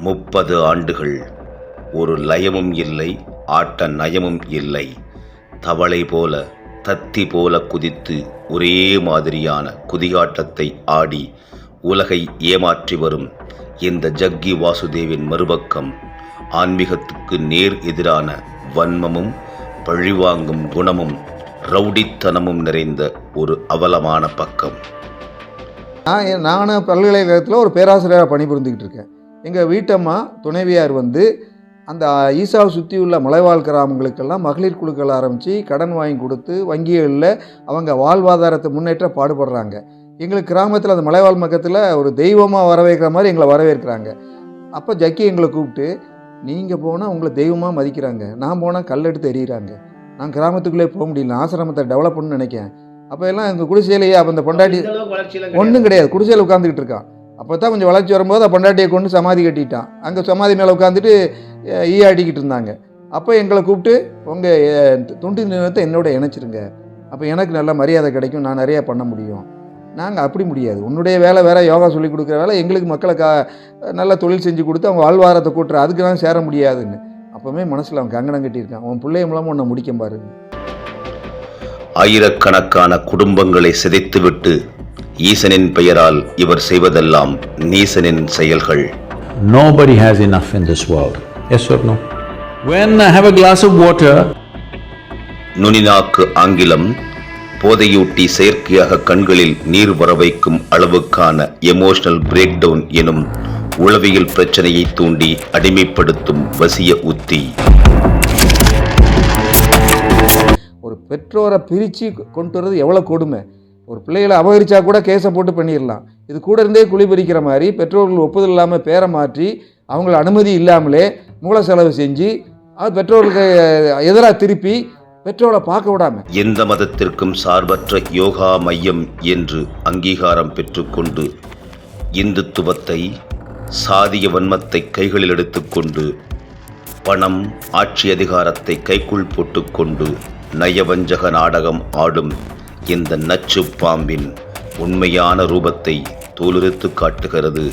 முப்பது ஆண்டுகள். ஒரு லயமும் இல்லை ஆட்ட நயமும் இல்லை. தவளை போல தத்தி போல குதித்து ஒரே மாதிரியான குதியாட்டத்தை ஆடி உலகை ஏமாற்றி வரும் இந்த ஜக்கி வாசுதேவின் மறுபக்கம் ஆன்மீகத்துக்கு நேர் எதிரான வன்மமும் பழிவாங்கும் குணமும் ரவுடித்தனமும் நிறைந்த ஒரு அவலமான பக்கம். நான் நான் பல்கலைக்கழகத்தில் ஒரு பேராசிரியராக பணிபுரிந்துக்கிட்டு இருக்கேன். எங்கள் வீட்டம்மா துணைவியார் வந்து அந்த ஈசாவை சுற்றி உள்ள மலைவாழ் கிராமங்களுக்கெல்லாம் மகளிர் குழுக்கள் ஆரம்பித்து கடன் வாங்கி கொடுத்து வங்கிகளில் அவங்க வாழ்வாதாரத்தை முன்னேற்ற பாடுபடுறாங்க. எங்களுக்கு கிராமத்தில் அந்த மலைவாழ் மக்கத்தில் ஒரு தெய்வமாக வரவேற்கிற மாதிரி எங்களை வரவேற்கிறாங்க. அப்போ ஜக்கி எங்களை கூப்பிட்டு நீங்கள் போனால் உங்களை தெய்வமாக மதிக்கிறாங்க. நான் போனால் கல் எடுத்து எறிகிறாங்க. நான் கிராமத்துக்குள்ளே போக முடியல. ஆசிரமத்தை டெவலப் பண்ணணும்னு நினைக்கிறேன். அப்போ எல்லாம் எங்கள் குடிசையிலேயே அப்போ அந்த பொண்டாட்டி ஒன்றும் கிடையாது. குடிசையில் உட்காந்துக்கிட்டு இருக்கான். அப்போ தான் கொஞ்சம் வளர்ச்சி வரும்போது பொண்டாட்டியை கொண்டு சமாதி கட்டிட்டான். அங்கே சமாதி மேலே உட்காந்துட்டு ஈ ஆடிக்கிட்டு இருந்தாங்க. அப்போ எங்களை கூப்பிட்டு உங்கள் துண்டு நிறுவனத்தை என்னோட இணைச்சிருங்க. அப்போ எனக்கு நல்ல மரியாதை கிடைக்கும். நான் நிறையா பண்ண முடியும். நாங்கள் அப்படி முடியாது. உன்னுடைய வேலை வேறு யோகா சொல்லிக் கொடுக்குற வேலை எங்களுக்கு மக்களை கா நல்ல தொழில் செஞ்சு கொடுத்து அவங்க வாழ்வாரத்தை கூட்டுற அதுக்கு நான் சேர முடியாதுன்னு. அப்போவுமே மனசில் அவன் கங்கணம் கட்டியிருக்கான். உன் பிள்ளைய மூலமாக உன்னை முடிக்க பாருங்க ஆயிரக்கணக்கான குடும்பங்களை சிதைத்துவிட்டு ஈசனின் பெயரால் இவர் செய்வதெல்லாம் நீசனின் செயல்கள் Nobody has enough in this world. Yes or no? When I have a glass of water, நுனிநாக்கு ஆங்கிலம் போதையூட்டி செயற்கையாக கண்களில் நீர் வர வைக்கும் அளவுக்கான எமோஷனல் பிரேக் டவுன் எனும் உளவியல் பிரச்சனையை தூண்டி அடிமைப்படுத்தும் வசிய உத்தி ஒரு பெற்றோரை பிரித்து கொண்டு வர்றது எவ்வளோ கொடுமை ஒரு பிள்ளைகளை அபகரிச்சா கூட கேஸை போட்டு பண்ணிடலாம். இது கூட இருந்தே குளிபறிக்கிற மாதிரி பெற்றோர்கள் ஒப்புதல் இல்லாமல் பேரை மாற்றி அவங்கள அனுமதி இல்லாமலே மூல செலவு செஞ்சு அது பெற்றோர்களுக்கு எதிராக திருப்பி பெற்றோரை பார்க்க விடாம. எந்த மதத்திற்கும் சார்பற்ற யோகா மையம் என்று அங்கீகாரம் பெற்றுக்கொண்டு இந்துத்துவத்தை சாதிய வன்மத்தை கைகளில் எடுத்துக்கொண்டு பணம் ஆட்சி அதிகாரத்தை கைக்குள் போட்டுக்கொண்டு நயவஞ்சக நாடகம் ஆடும் இந்த நச்சு பாம்பின் உண்மையான ரூபத்தை தோலுரித்து காட்டுகிறது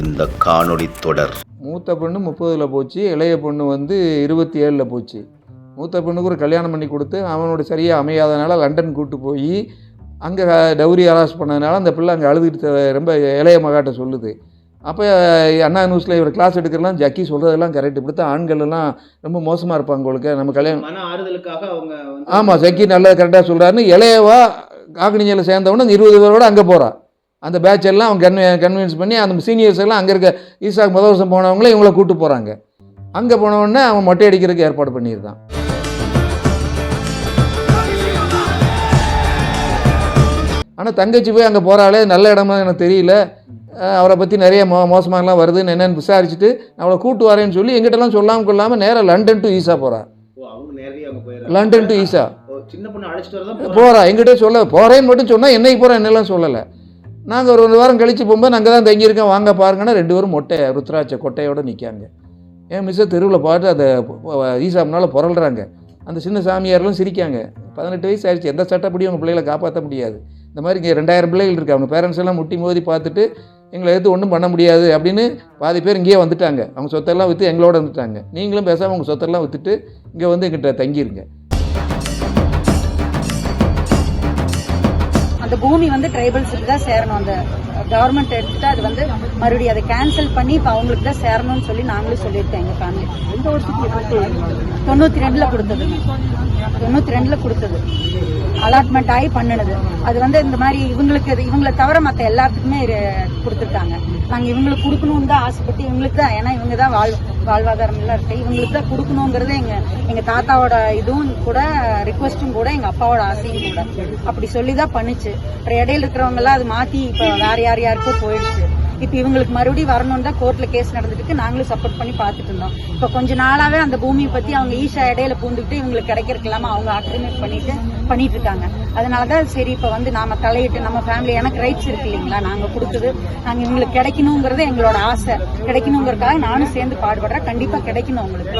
இந்த காணொளி தொடர். மூத்த பொண்ணு முப்பதில் போச்சு இளைய பொண்ணு வந்து இருபத்தி ஏழில் போச்சு. மூத்த பொண்ணுக்கு ஒரு கல்யாணம் பண்ணி கொடுத்து அவனோட சரியாக அமையாதனால லண்டன் கூட்டு போய் அங்கே டவுரி அலாஸ் பண்ணதுனால அந்த பிள்ளை அங்கே அழுதுகிட்டு ரொம்ப இளைய மகாட்ட சொல்லுது. அப்போ அண்ணா நியூஸில் இவர் கிளாஸ் எடுக்கிறலாம் ஜக்கி சொல்கிறதெல்லாம் கரெக்ட் இப்படி தான் ஆண்கள் எல்லாம் ரொம்ப மோசமாக இருப்பாங்க உங்களுக்கு நம்ம கல்யாணம் ஆறுதலுக்காக அவங்க ஆமாம் ஜக்கி நல்லா கரெக்டாக சொல்கிறாருன்னு இளையவா காக்கனிஞ்சில் சேர்ந்தவொடனே அந்த இருபது பேரோட அங்கே போகிறா அந்த பேட்ச் எல்லாம் அவங்க கன்வி கன்வின்ஸ் பண்ணி அந்த சீனியர்ஸ் எல்லாம் அங்கே இருக்க ஈசாக் முதல் வருஷம் போனவங்களே இவங்கள கூட்டு போகிறாங்க அங்கே போனவுடனே அவன் மொட்டை அடிக்கிறதுக்கு ஏற்பாடு பண்ணியிருந்தான். ஆனால் தங்கச்சி போய் அங்கே போகிறாளே நல்ல இடமா எனக்கு தெரியல. அவரை பற்றி நிறைய மோ மோசமாகலாம் வருதுன்னு என்னென்னு விசாரிச்சுட்டு அவளை கூட்டு வரேன்னு சொல்லி எங்கிட்டலாம் சொல்லாமல் கொள்ளாமல் நேராக லண்டன் டு ஈசா போகிறா ஓ, அவங்க நேரடியாக அவங்க போயிடுறாங்க. லண்டன் டு வரதான் போகிறா எங்கிட்ட சொல்ல போகிறேன்னு மட்டும் சொன்னால் என்னைக்கு போகிறேன் என்னெல்லாம் சொல்லலை. நாங்கள் ஒரு ஒரு வாரம் கழித்து போகும்போது நாங்கள் தான் தங்கியிருக்கோம். வாங்க பாருங்கன்னா ரெண்டு பேரும் மொட்டை ருத்ராட்ச கொட்டையோடு நிற்காங்க என் மிஸ்ஸை தெருவில் பார்த்து அதை ஈசா முன்னால் புரள்றாங்க. அந்த சின்ன சாமியாரெல்லாம் சிரிக்காங்க. பதினெட்டு வயசு ஆயிடுச்சு. எந்த சட்டப்படியும் அவங்க பிள்ளைகளை காப்பாற்ற முடியாது. இந்த மாதிரி இங்கே ரெண்டாயிரம் பிள்ளைகள் இருக்கு. அவங்க பேரண்ட்ஸ் எல்லாம் முட்டி மோதி பார்த்துட்டு எங்களை எடுத்து ஒன்றும் பண்ண முடியாது அப்படின்னு பாதி பேர் இங்கேயே வந்துட்டாங்க. அவங்க சொத்தெல்லாம் விற்று எங்களோட வந்துட்டாங்க நீங்களும் பேசாமல் அவங்க சொத்தெல்லாம் விற்றுட்டு இங்கே வந்து எங்கிட்ட தங்கியிருங்க அந்த பூமி வந்து ட்ரைபல்ஸுக்கு தான் சேரணும். அந்த கவர்மெண்ட் எடுத்துட்டு அது வந்து மறுபடியும் அதை கேன்சல் பண்ணி இப்போ அவங்களுக்கு தான் சேரணும்னு சொல்லி நாங்களும் சொல்லியிருக்கோம் எங்க ஃபேமிலி எந்த வருஷத்துக்கு தொண்ணூத்தி ரெண்டுல கொடுத்தது. தொண்ணூத்தி ரெண்டுல கொடுத்தது. அலாட்மெண்ட் ஆகி பண்ணினது. அது வந்து இந்த மாதிரி இவங்களுக்கு இவங்களை தவிர மற்ற எல்லாத்துக்குமே கொடுத்துருக்காங்க. நாங்க இவங்களுக்கு கொடுக்கணும்னு தான் ஆசைப்பட்டு இவங்களுக்கு தான் ஏன்னா இவங்க தான் வாழ் வாழ்வாதாரம் எல்லாம் இருக்கு. இவங்களுக்கு தான் கொடுக்கணுங்கிறது எங்க எங்க தாத்தாவோட இதுவும் கூட ரிக்வஸ்டும் கூட எங்க அப்பாவோட ஆசையும் கூட. அப்படி சொல்லி தான் பண்ணுச்சு. அப்புறம் இடையில இருக்கிறவங்க எல்லாம் அது மாத்தி இப்ப வேற யார் யாருக்கோ போயிடுச்சு. இப்ப இவங்களுக்கு மறுபடியும் வரணும்னு தான் கோர்ட்ல கேஸ் நடந்துட்டு நாங்களும் சப்போர்ட் பண்ணி பார்த்துட்டு இருந்தோம். இப்ப கொஞ்ச நாளாவே அந்த பூமியை பத்தி அவங்க ஈஷா இடையில பூந்துக்கிட்டு இவங்களுக்கு கிடைக்கிறதுக்கு இல்லாம அவங்க ஆக்கிரமிப்பு பண்ணிட்டு பண்ணிட்டு இருக்காங்க அதனாலதான் சரி இப்ப வந்து நாம தலையிட்டு நம்ம ஃபேமிலி எனக்கு ரைட்ஸ் இருக்கு இல்லைங்களா? நாங்க கொடுத்தது நாங்க இவங்களுக்கு கிடைக்கணுங்கிறது எங்களோட ஆசை. கிடைக்கணுங்கிறதுக்காக நானும் சேர்ந்து பாடுபடுறேன். கண்டிப்பா கிடைக்கணும் உங்களுக்கு.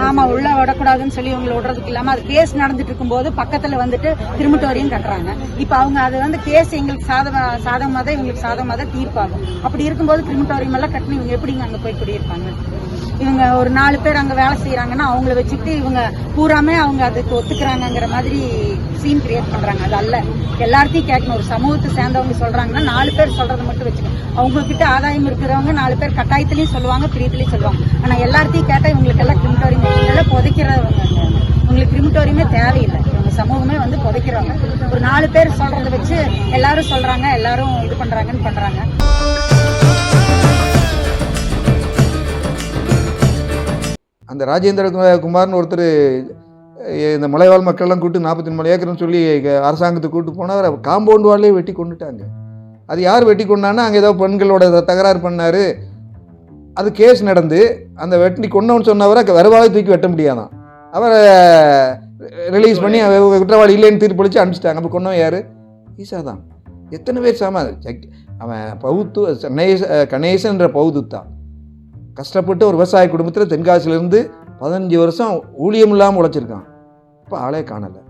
ஆமா உள்ள விடக்கூடாதுன்னு சொல்லி இவங்களை விடுறதுக்கு இல்லாம அது கேஸ் நடந்துட்டு இருக்கும்போது பக்கத்துல வந்துட்டு திருமட்டோரியம் கட்டுறாங்க. இப்ப அவங்க அது வந்து கேஸ் எங்களுக்கு சாதக சாதகமா தான் இவங்களுக்கு சாதகமா தான் தீர்ப்பாகும். அப்படி இருக்கும்போது கிரிமட்டோரியம் எல்லாம் கட்டணும் இவங்க எப்படிங்க அங்க போய் குடியிருப்பாங்க? இவங்க ஒரு நாலு பேர் அங்க வேலை செய்யறாங்கன்னா அவங்கள வச்சுக்கிட்டு இவங்க பூராமே அவங்க அதுக்கு ஒத்துக்கிறாங்கங்கிற மாதிரி சீன் கிரியேட் பண்றாங்க. அது அல்ல. எல்லார்த்தையும் கேட்கணும். ஒரு சமூகத்தை சேர்ந்தவங்க சொல்றாங்கன்னா நாலு பேர் சொல்றதை மட்டும் வச்சுக்கணும் அவங்க கிட்ட ஆதாயம் இருக்கிறவங்க நாலு பேர் கட்டாயத்திலயும் சொல்லுவாங்க பிரியத்திலயும் சொல்லுவாங்க. ஆனா எல்லார்த்தையும் கேட்டா இவங்களுக்கு எல்லாம் கிரிமட்டோரியம் எல்லாம் புதைக்கிறவங்க உங்களுக்கு கிரிமட்டோரியமே தேவையில்லை. இவங்க சமூகமே வந்து புதைக்கிறவங்க. ஒரு நாலு பேர் சொல்றதை வச்சு எல்லாரும் சொல்றாங்க எல்லாரும் இது பண்றாங்கன்னு பண்றாங்க. அந்த ராஜேந்திர குமார்னு ஒருத்தர் இந்த மலைவாழ் மக்கள்லாம் கூப்பிட்டு நாற்பத்தி நாலு ஏக்கர்னு சொல்லி அரசாங்கத்தை அரசாங்கத்துக்கு கூட்டு போனால் அவரை காம்பவுண்ட் வாலே வெட்டி கொண்டுட்டாங்க. அது யார் வெட்டி கொண்டான்னா அங்கே ஏதோ பெண்களோட தகராறு பண்ணார். அது கேஸ் நடந்து அந்த வெட்டி கொண்டவன்னு சொன்னவரை வருவாவை தூக்கி வெட்ட முடியாதான். அவரை ரிலீஸ் பண்ணி குற்றவாளி இல்லைன்னு தீர்ப்பளித்து அனுப்பிச்சிட்டாங்க. அப்போ கொண்டவன் யார்? ஈசா தான் எத்தனை பேர் சாமா அவன் பௌத்து கணேச கணேசன்ற பௌதுத்தான். கஷ்டப்பட்டு ஒரு விவசாய குடும்பத்தில் தென்காசியிலேருந்து பதினஞ்சு வருஷம் ஊழியம் இல்லாமல் உழைச்சிருக்கான். இப்போ ஆளே காணலை.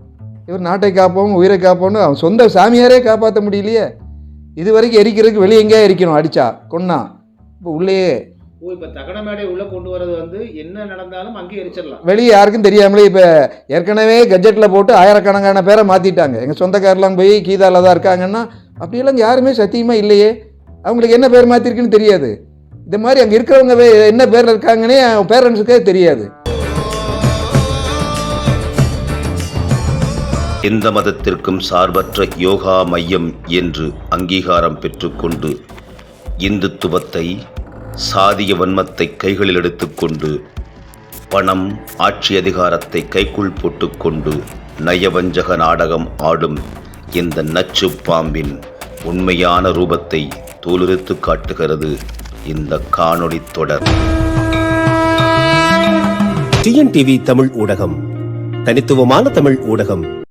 இவர் நாட்டை காப்போம் உயிரை காப்போம்னு அவன் சொந்த சாமியாரே காப்பாற்ற முடியலையே. இது வரைக்கும் எரிக்கிறதுக்கு வெளியே எங்கேயா எரிக்கணும் அடிச்சா கொன்னா. இப்போ உள்ளேயே. ஓ இப்ப தகன மேடை உள்ள கொண்டு வர்றது வந்து என்ன நடந்தாலும் அங்கேயே எரிச்சிடலாம். வெளியே யாருக்கும் தெரியாமலே இப்போ ஏற்கனவே கஜெட்டில் போட்டு ஆயிரக்கணக்கான பேரை மாற்றிட்டாங்க எங்கள் சொந்தக்காரெலாம் போய் கீதாவில் தான் இருக்காங்கன்னா அப்படியெல்லாம் யாருமே சத்தியமாக இல்லையே. அவங்களுக்கு என்ன பேர் மாற்றிருக்குன்னு தெரியாது. இந்த மாதிரி அங்கே இருக்கிறவங்க என்ன பேரில் இருக்காங்கன்னே பேரண்ட்ஸுக்கே தெரியாது. எந்த மதத்திற்கும் சார்பற்ற யோகா மையம் என்று அங்கீகாரம் பெற்றுக்கொண்டு இந்துத்துவத்தை சாதிய வன்மத்தை கைகளில் எடுத்துக்கொண்டு பணம் ஆட்சி அதிகாரத்தை கைக்குள் போட்டுக்கொண்டு நயவஞ்சக நாடகம் ஆடும் இந்த நச்சு பாம்பின் உண்மையான ரூபத்தை தோலுரித்து காட்டுகிறது. இந்த காணொளி தொடர். டிஎன்டிவி தமிழ் ஊடகம் தனித்துவமான தமிழ் ஊடகம்